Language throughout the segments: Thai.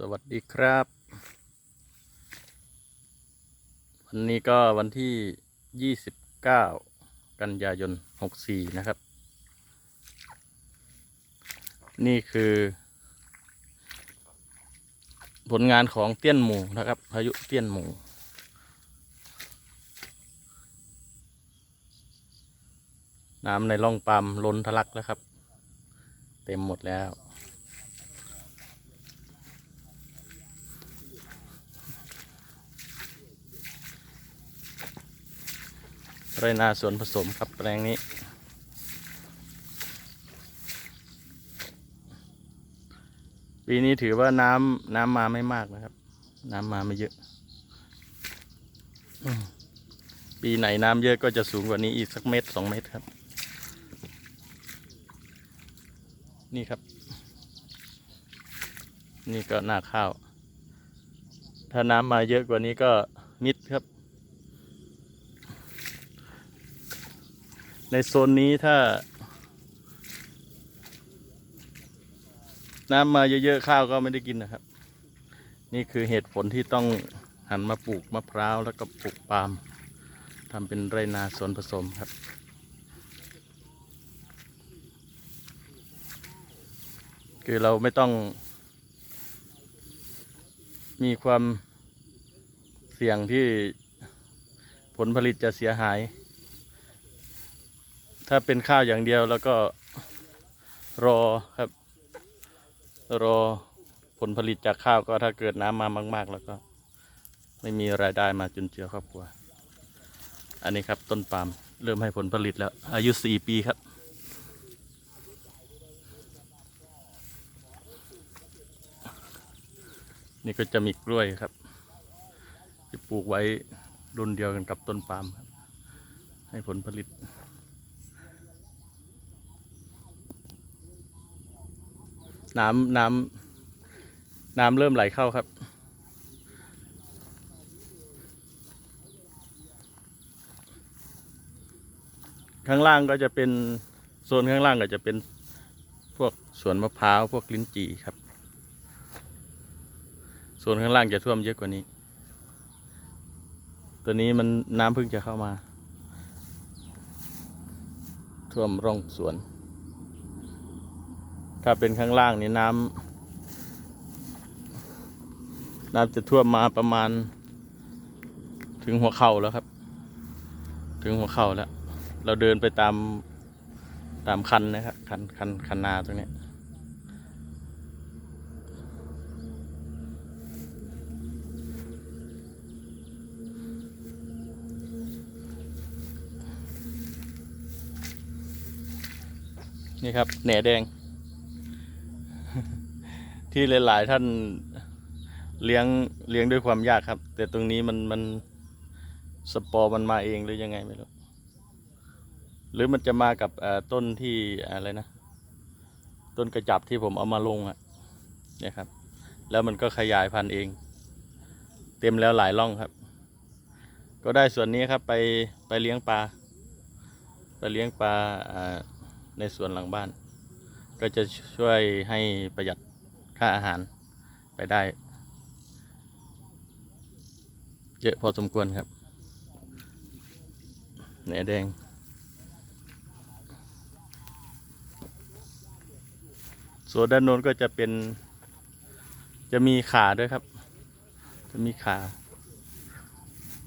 สวัสดีครับ วันนี้ก็วันที่ 29 กันยายน 64 นะครับ นี่คือ ผลงานของเตี้ยนหมูนะครับ พายุเตี้ยนหมูน้ำในร่องปามล้นทะลักแล้วครับ เต็มหมดแล้ว ไรนาสวนผสมครับแปลงนี้ ปีนี้ถือว่าน้ำน้ำมาไม่มากนะครับ น้ำมาไม่เยอะอปีไหนน้ำเยอะก็จะสูงกว่านี้อีกสักเมตรสองเมตรครับ นี่ครับ นี่ก็หน้าข้าว ถ้าน้ำมาเยอะกว่านี้ก็มิดครับ ในโซนนี้ถ้า น้ำมาเยอะๆข้าวก็ไม่ได้กินนะครับ นี่คือเหตุผลที่ต้องหันมาปลูกมะพร้าวแล้วก็ปลูกปาล์มทำเป็นไรนาสวนผสมครับคือเราไม่ต้อง มีความเสี่ยงที่ผลผลิตจะเสียหาย ถ้าเป็นข้าวอย่างเดียวแล้วก็รอครับ รอผลผลิตจากข้าวก็ถ้าเกิดน้ำมามาก ๆ แล้วก็ ไม่มีรายได้มาจุนเจือครอบครัว อันนี้ครับต้นปาล์มเริ่มให้ผลผลิตแล้ว อายุสี่ปีครับนี่ก็จะมีกล้วยครับที่ปลูกไว้รุ่นเดียวกันกับต้นปาล์มครับให้ผลผลิต น้ำน้ำน้ำเริ่มไหลเข้าครับ ข้างล่างก็จะเป็นโซนข้างล่างก็จะเป็นพวกสวนมะพร้าวพวกลิ้นจี่ครับโซนข้างล่างจะท่วมเยอะกว่านี้ ตัวนี้มันน้ำเพิ่งจะเข้ามา ท่วมร่องสวน ถ้าเป็นข้างล่างนี่น้ำน้ำจะท่วมมาประมาณ ถึงหัวเข่าแล้วครับ ถึงหัวเข่าแล้ว เราเดินไปตามตามคันนะครับคันคันคันนาตรงนี้นี่ครับแหน่แดง ที่หลายๆท่านเลี้ยงเลี้ยงด้วยความยากครับ แต่ตรงนี้มันมันสปอร์มันมาเองหรือยังไงไม่รู้หรือมันจะมากับต้นที่อะไรนะ ต้นกระจับที่ผมเอามาลงอะ่ะเนี่ยครับ แล้วมันก็ขยายพันธุ์เอง เต็มแล้วหลายร่องครับ ก็ได้ส่วนนี้ครับไปไปเลี้ยงปลาไปเลี้ยงปลาอ่าในสวนหลังบ้าน ก็จะช่วยให้ประหยัด ค่าอาหารไปได้ เยอะพอสมควรครับแหนแดง ส่วนด้านโน้นก็จะเป็น จะมีขาด้วยครับ จะมีขา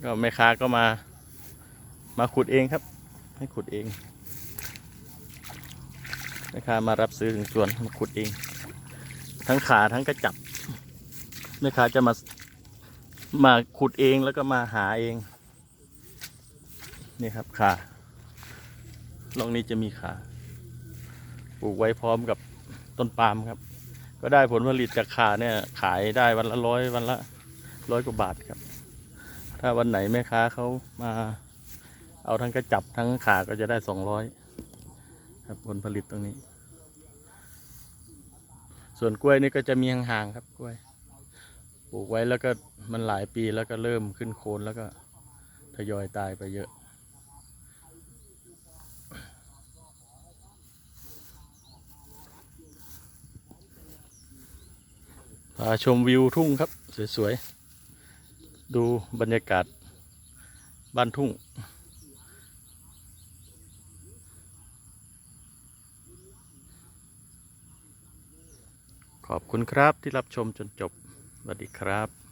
ก็แม่ค้าก็มา มาขุดเองครับ ให้ขุดเองแม่ค้ามารับซื้อถึงสวนมาขุดเอง ทั้งขาทั้งกระจับแม่ค้าจะมามาขุดเองแล้วก็มาหาเอง นี่ครับขาลองนี้จะมีขาปลูกไว้พร้อมกับต้นปาล์มครับ ก็ได้ผลผลิตจากขาเนี่ย ขายได้วันละร้อยวันละร้อยกว่าบาทครับ ถ้าวันไหนแม่ค้าเขามาเอาทั้งกระจับทั้งขาก็จะได้สองร้อยครับผลผลิตตรงนี้ ส่วนกล้วยนี่ก็จะมีห่างๆครับกล้วย ปลูกไว้แล้วก็มันหลายปีแล้วก็เริ่มขึ้นโคนแล้วก็ทยอยตายไปเยอะพาชมวิวทุ่งครับ สวย ๆ ดูบรรยากาศบ้านทุ่ง ขอบคุณครับที่รับชมจนจบสวัสดีครับ